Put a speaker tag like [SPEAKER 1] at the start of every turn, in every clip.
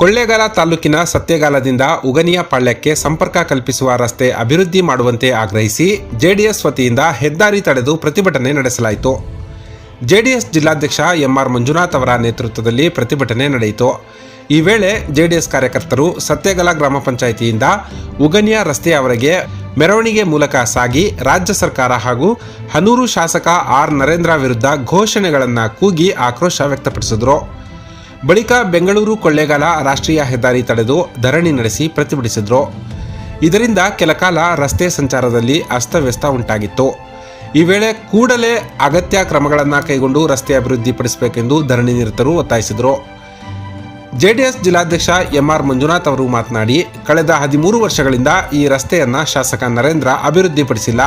[SPEAKER 1] ಕೊಳ್ಳೇಗಾಲ ತಾಲೂಕಿನ ಸತ್ಯಗಾಲದಿಂದ ಉಗನಿಯ ಪಾಳ್ಯಕ್ಕೆ ಸಂಪರ್ಕ ಕಲ್ಪಿಸುವ ರಸ್ತೆ ಅಭಿವೃದ್ಧಿ ಮಾಡುವಂತೆ ಆಗ್ರಹಿಸಿ ಜೆಡಿಎಸ್ ವತಿಯಿಂದ ಹೆದ್ದಾರಿ ತಡೆದು ಪ್ರತಿಭಟನೆ ನಡೆಸಲಾಯಿತು. ಜೆಡಿಎಸ್ ಜಿಲ್ಲಾಧ್ಯಕ್ಷ ಎಂಆರ್ ಮಂಜುನಾಥ್ ಅವರ ನೇತೃತ್ವದಲ್ಲಿ ಪ್ರತಿಭಟನೆ ನಡೆಯಿತು. ಈ ವೇಳೆ ಜೆಡಿಎಸ್ ಕಾರ್ಯಕರ್ತರು ಸತ್ಯಗಲ ಗ್ರಾಮ ಪಂಚಾಯಿತಿಯಿಂದ ಉಗನಿಯ ರಸ್ತೆಯವರೆಗೆ ಮೆರವಣಿಗೆ ಮೂಲಕ ಸಾಗಿ ರಾಜ್ಯ ಸರ್ಕಾರ ಹಾಗೂ ಹನೂರು ಶಾಸಕ ಆರ್ ನರೇಂದ್ರ ವಿರುದ್ಧ ಘೋಷಣೆಗಳನ್ನು ಕೂಗಿ ಆಕ್ರೋಶ ವ್ಯಕ್ತಪಡಿಸಿದರು. ಬಳಿಕ ಬೆಂಗಳೂರು ಕೊಳ್ಳೇಗಾಲ ರಾಷ್ಟ್ರೀಯ ಹೆದ್ದಾರಿ ತಡೆದು ಧರಣಿ ನಡೆಸಿ ಪ್ರತಿಭಟಿಸಿದರು. ಇದರಿಂದ ಕೆಲಕಾಲ ರಸ್ತೆ ಸಂಚಾರದಲ್ಲಿ ಅಸ್ತವ್ಯಸ್ತ ಉಂಟಾಗಿತ್ತು. ಈ ವೇಳೆ ಕೂಡಲೇ ಅಗತ್ಯ ಕ್ರಮಗಳನ್ನು ಕೈಗೊಂಡು ರಸ್ತೆ ಅಭಿವೃದ್ಧಿಪಡಿಸಬೇಕೆಂದು ಧರಣಿ ನಿರತರು ಒತ್ತಾಯಿಸಿದರು. ಜೆಡಿಎಸ್ ಜಿಲ್ಲಾಧ್ಯಕ್ಷ ಎಂಆರ್ ಮಂಜುನಾಥ್ ಅವರು ಮಾತನಾಡಿ, ಕಳೆದ ಹದಿಮೂರು ವರ್ಷಗಳಿಂದ ಈ ರಸ್ತೆಯನ್ನ ಶಾಸಕ ನರೇಂದ್ರ ಅಭಿವೃದ್ಧಿಪಡಿಸಿಲ್ಲ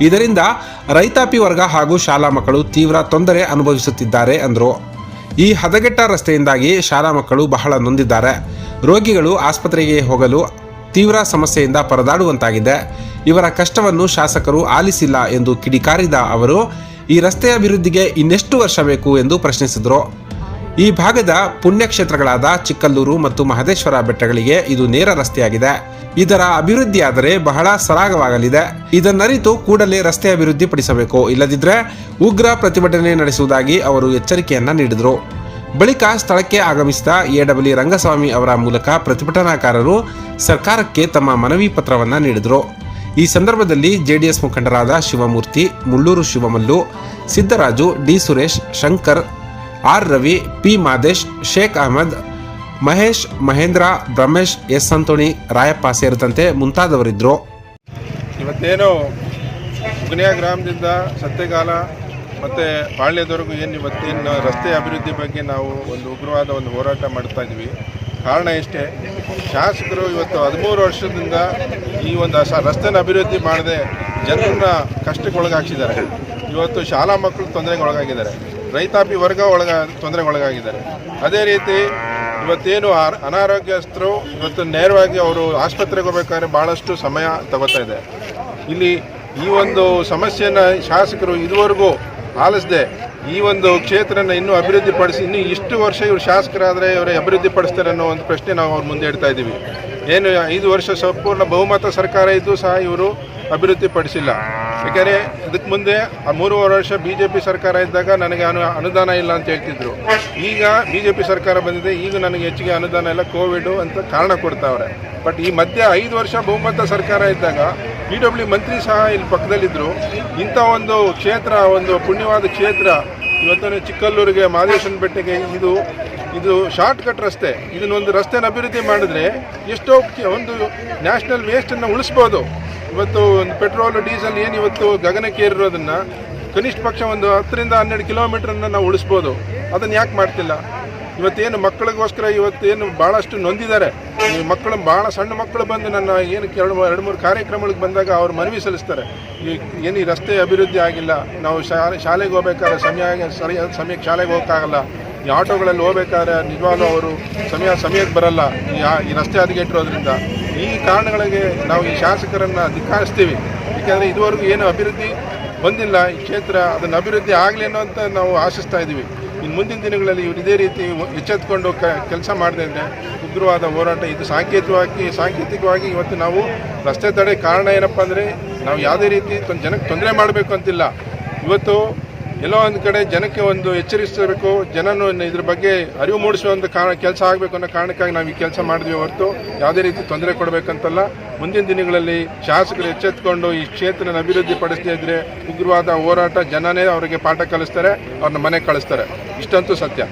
[SPEAKER 1] ಇದರಿಂದ ರೈತಾಪಿ ವರ್ಗ ಹಾಗೂ ಶಾಲಾ ಮಕ್ಕಳು ತೀವ್ರ ತೊಂದರೆ ಅನುಭವಿಸುತ್ತಿದ್ದಾರೆ ಅಂದರು. ಈ ಹದಗೆಟ್ಟ ರಸ್ತೆಯಿಂದಾಗಿ ಶಾಲಾ ಮಕ್ಕಳು ಬಹಳ ನೊಂದಿದ್ದಾರೆ. ರೋಗಿಗಳು ಆಸ್ಪತ್ರೆಗೆ ಹೋಗಲು ತೀವ್ರ ಸಮಸ್ಯೆಯಿಂದ ಪರದಾಡುವಂತಾಗಿದೆ. ಇವರ ಕಷ್ಟವನ್ನು ಶಾಸಕರು ಆಲಿಸಿಲ್ಲ ಎಂದು ಕಿಡಿಕಾರಿದ ಅವರು, ಈ ರಸ್ತೆ ಅಭಿವೃದ್ಧಿಗೆ ಇನ್ನೆಷ್ಟು ವರ್ಷ ಬೇಕು ಎಂದು ಪ್ರಶ್ನಿಸಿದರು. ಈ ಭಾಗದ ಪುಣ್ಯಕ್ಷೇತ್ರಗಳಾದ ಚಿಕ್ಕಲ್ಲೂರು ಮತ್ತು ಮಹದೇಶ್ವರ ಬೆಟ್ಟಗಳಿಗೆ ಇದು ನೇರ ರಸ್ತೆಯಾಗಿದೆ. ಇದರ ಅಭಿವೃದ್ಧಿಯಾದರೆ ಬಹಳ ಸರಾಗವಾಗಲಿದೆ. ಇದನ್ನರಿತು ಕೂಡಲೇ ರಸ್ತೆ ಅಭಿವೃದ್ಧಿಪಡಿಸಬೇಕು. ಇಲ್ಲದಿದ್ದರೆ ಉಗ್ರ ಪ್ರತಿಭಟನೆ ನಡೆಸುವುದಾಗಿ ಅವರು ಎಚ್ಚರಿಕೆಯನ್ನ ನೀಡಿದರು. ಬಳಿಕ ಸ್ಥಳಕ್ಕೆ ಆಗಮಿಸಿದ ಎಡಬ್ಲ್ಯೂ ರಂಗಸ್ವಾಮಿ ಅವರ ಮೂಲಕ ಪ್ರತಿಭಟನಾಕಾರರು ಸರ್ಕಾರಕ್ಕೆ ತಮ್ಮ ಮನವಿ ಪತ್ರವನ್ನ ನೀಡಿದರು. ಈ ಸಂದರ್ಭದಲ್ಲಿ ಜೆಡಿಎಸ್ ಮುಖಂಡರಾದ Shivamurthy, Mulluru Shivamallu, Siddaraju, D Suresh, Shankar R Ravi, P Madesh, Sheikh Ahmad, Mahesh, Mahendra, Brahmesh, S Santhoni Rayappa ಸೇರಿದಂತೆ ಮುಂತಾದವರಿದ್ದರು
[SPEAKER 2] ಇವತ್ತೇನು ಉಗ್ನಿಯ ಗ್ರಾಮದಿಂದ ಸತ್ಯಗಾಲ ಮತ್ತು ಪಾಳ್ಯದವರೆಗೂ ಏನು ಇವತ್ತೇನು ರಸ್ತೆ ಅಭಿವೃದ್ಧಿ ಬಗ್ಗೆ ನಾವು ಒಂದು ಉಗ್ರವಾದ ಒಂದು ಹೋರಾಟ ಮಾಡ್ತಾ ಇದ್ವಿ. ಕಾರಣ ಇಷ್ಟೇ, ಶಾಸಕರು ಇವತ್ತು ಹದಿಮೂರು ವರ್ಷದಿಂದ ಈ ಒಂದು ರಸ್ತೆನ ಅಭಿವೃದ್ಧಿ ಮಾಡದೆ ಜನರನ್ನ ಕಷ್ಟಕ್ಕೆ ಒಳಗಾಕ್ಸಿದ್ದಾರೆ ಇವತ್ತು ಶಾಲಾ ಮಕ್ಕಳು ತೊಂದರೆಗೆ ಒಳಗಾಗಿದ್ದಾರೆ ರೈತಾಪಿ ವರ್ಗ ಒಳಗ ತೊಂದರೆಗೆ ಒಳಗಾಗಿದ್ದಾರೆ. ಅದೇ ರೀತಿ ಇವತ್ತೇನು ಅನಾರೋಗ್ಯಸ್ಥರು ಇವತ್ತು ನೇರವಾಗಿ ಅವರು ಆಸ್ಪತ್ರೆಗೆ ಹೋಗ್ಬೇಕಾದ್ರೆ ಭಾಳಷ್ಟು ಸಮಯ ತಗೋತಾ ಇದೆ ಇಲ್ಲಿ ಈ ಒಂದು ಸಮಸ್ಯೆನ ಶಾಸಕರು ಇದುವರೆಗೂ ಆಲಿಸದೆ ಈ ಒಂದು ಕ್ಷೇತ್ರನ ಇನ್ನೂ ಅಭಿವೃದ್ಧಿಪಡಿಸಿ, ಇನ್ನೂ ಇಷ್ಟು ವರ್ಷ ಇವರು ಶಾಸಕರಾದರೆ ಇವರು ಅಭಿವೃದ್ಧಿಪಡಿಸ್ತಾರೆ ಅನ್ನೋ ಒಂದು ಪ್ರಶ್ನೆ ನಾವು ಅವ್ರ ಮುಂದೆ ಇಡ್ತಾ ಇದ್ದೀವಿ. ಏನು ಐದು ವರ್ಷ ಸಂಪೂರ್ಣ ಬಹುಮತ ಸರ್ಕಾರ ಇದ್ದು ಸಹ ಇವರು ಅಭಿವೃದ್ಧಿಪಡಿಸಿಲ್ಲ. ಯಾಕಂದರೆ ಇದಕ್ಕೆ ಮುಂದೆ ಆ ಮೂರುವರೆ ವರ್ಷ ಬಿ ಜೆ ಪಿ ಸರ್ಕಾರ ಇದ್ದಾಗ ನನಗೆ ಅನು ಅನುದಾನ ಇಲ್ಲ ಅಂತ ಹೇಳ್ತಿದ್ರು. ಈಗ ಬಿ ಜೆ ಪಿ ಸರ್ಕಾರ ಬಂದಿದೆ, ಈಗ ನನಗೆ ಹೆಚ್ಚಿಗೆ ಅನುದಾನ ಇಲ್ಲ ಕೋವಿಡು ಅಂತ ಕಾರಣ ಕೊಡ್ತಾವ್ರೆ. ಬಟ್ ಈ ಮಧ್ಯೆ ಐದು ವರ್ಷ ಬಹುಮತ ಸರ್ಕಾರ ಇದ್ದಾಗ ಪಿ ಡಬ್ಲ್ಯೂ ಮಂತ್ರಿ ಸಹ ಇಲ್ಲಿ ಪಕ್ಕದಲ್ಲಿದ್ದರು ಇಂಥ ಒಂದು ಕ್ಷೇತ್ರ, ಒಂದು ಪುಣ್ಯವಾದ ಕ್ಷೇತ್ರ ಇವತ್ತು ಚಿಕ್ಕಲ್ಲೂರಿಗೆ ಮಾದೇಶನ ಬೆಟ್ಟಕ್ಕೆ ಇದು ಇದು ಶಾರ್ಟ್ ಕಟ್ ರಸ್ತೆ. ಇದನ್ನೊಂದು ರಸ್ತೆನ ಅಭಿವೃದ್ಧಿ ಮಾಡಿದ್ರೆ ಎಷ್ಟೋ ಒಂದು ನ್ಯಾಷನಲ್ ವೇಸ್ಟನ್ನು ಉಳಿಸ್ಬೋದು. ಇವತ್ತು ಒಂದು ಪೆಟ್ರೋಲ್, ಡೀಸೆಲ್ ಏನು ಇವತ್ತು ಗಗನಕ್ಕೇರಿರೋದನ್ನು ಕನಿಷ್ಠ ಪಕ್ಷ ಒಂದು ಹತ್ತರಿಂದ ಹನ್ನೆರಡು ಕಿಲೋಮೀಟ್ರನ್ನ ನಾವು ಉಳಿಸ್ಬೋದು. ಅದನ್ನು ಯಾಕೆ ಮಾಡ್ತಿಲ್ಲ? ಇವತ್ತೇನು ಮಕ್ಕಳಿಗೋಸ್ಕರ ಇವತ್ತೇನು ಭಾಳಷ್ಟು ನೊಂದಿದ್ದಾರೆ. ಈ ಮಕ್ಕಳು ಭಾಳ ಸಣ್ಣ ಮಕ್ಕಳು ಬಂದು ನನ್ನ ಏನು ಎರಡು ಎರಡು ಮೂರು ಕಾರ್ಯಕ್ರಮಗಳಿಗೆ ಬಂದಾಗ ಅವ್ರು ಮನವಿ ಸಲ್ಲಿಸ್ತಾರೆ. ಈ ಏನು ಈ ರಸ್ತೆ ಅಭಿವೃದ್ಧಿ ಆಗಿಲ್ಲ. ನಾವು ಶಾಲೆ, ಶಾಲೆಗೆ ಹೋಗ್ಬೇಕಾದ್ರೆ ಸಮಯ ಸರಿಯಾದ ಸಮಯಕ್ಕೆ ಶಾಲೆಗೆ ಹೋಗೋಕ್ಕಾಗಲ್ಲ. ಈ ಆಟೋಗಳಲ್ಲಿ ಹೋಗ್ಬೇಕಾದ್ರೆ ನಿಜವಾಗ್ಲೂ ಅವರು ಸಮಯ, ಸಮಯಕ್ಕೆ ಬರಲ್ಲ. ಈ ರಸ್ತೆ ಹದಗೆಟ್ಟಿರೋದ್ರಿಂದ. ಈ ಕಾರಣಗಳಿಗೆ ನಾವು ಈ ಶಾಸಕರನ್ನು ಧಿಕ್ಕಾರಿಸ್ತೀವಿ. ಏಕೆಂದರೆ ಇದುವರೆಗೂ ಏನು ಅಭಿವೃದ್ಧಿ ಬಂದಿಲ್ಲ, ಈ ಕ್ಷೇತ್ರ ಅದನ್ನು ಅಭಿವೃದ್ಧಿ ಆಗಲಿ ಅನ್ನೋ ಅಂತ ನಾವು ಆಶಿಸ್ತಾ ಇದ್ದೀವಿ ಇನ್ನು ಮುಂದಿನ ದಿನಗಳಲ್ಲಿ ಇವರು ಇದೇ ರೀತಿ ಎಚ್ಚೆತ್ಕೊಂಡು ಕ, ಕೆಲಸ ಮಾಡದೇ ಅಂದರೆ ಉಗ್ರವಾದ ಹೋರಾಟ ಇದು ಸಾಂಕೇತಿಕವಾಗಿ ಸಾಂಕೇತಿಕವಾಗಿ ಇವತ್ತು ನಾವು ರಸ್ತೆ ತಡೆ ಕಾರಣ ಏನಪ್ಪ ಅಂದರೆ ನಾವು ಯಾವುದೇ ರೀತಿ ತೊಂದ ಜನಕ್ಕೆ ತೊಂದರೆ ಮಾಡಬೇಕು ಅಂತಿಲ್ಲ. ಇವತ್ತು ಎಲ್ಲೋ ಒಂದು ಕಡೆ ಜನಕ್ಕೆ ಒಂದು ಎಚ್ಚರಿಸಬೇಕು, ಜನನು ಇದ್ರ ಬಗ್ಗೆ ಅರಿವು ಮೂಡಿಸುವಂಥ ಕಾರಣ ಕೆಲಸ ಆಗಬೇಕು ಅನ್ನೋ ಕಾರಣಕ್ಕಾಗಿ ನಾವು ಈ ಕೆಲಸ ಮಾಡಿದ್ವಿ ಹೊರತು. ಯಾವುದೇ ರೀತಿ ತೊಂದರೆ ಕೊಡಬೇಕಂತಲ್ಲ. ಮುಂದಿನ ದಿನಗಳಲ್ಲಿ ಶಾಸಕರು ಎಚ್ಚೆತ್ಕೊಂಡು ಈ ಕ್ಷೇತ್ರನ ಅಭಿವೃದ್ಧಿ ಪಡಿಸದೇ ಇದ್ರೆ ಉಗ್ರವಾದ ಹೋರಾಟ ಜನನೇ ಅವರಿಗೆ ಪಾಠ ಕಲಿಸ್ತಾರೆ, ಅವ್ರನ್ನ ಮನೆ ಕಳಿಸ್ತಾರೆ. ಇಷ್ಟಂತೂ ಸತ್ಯ.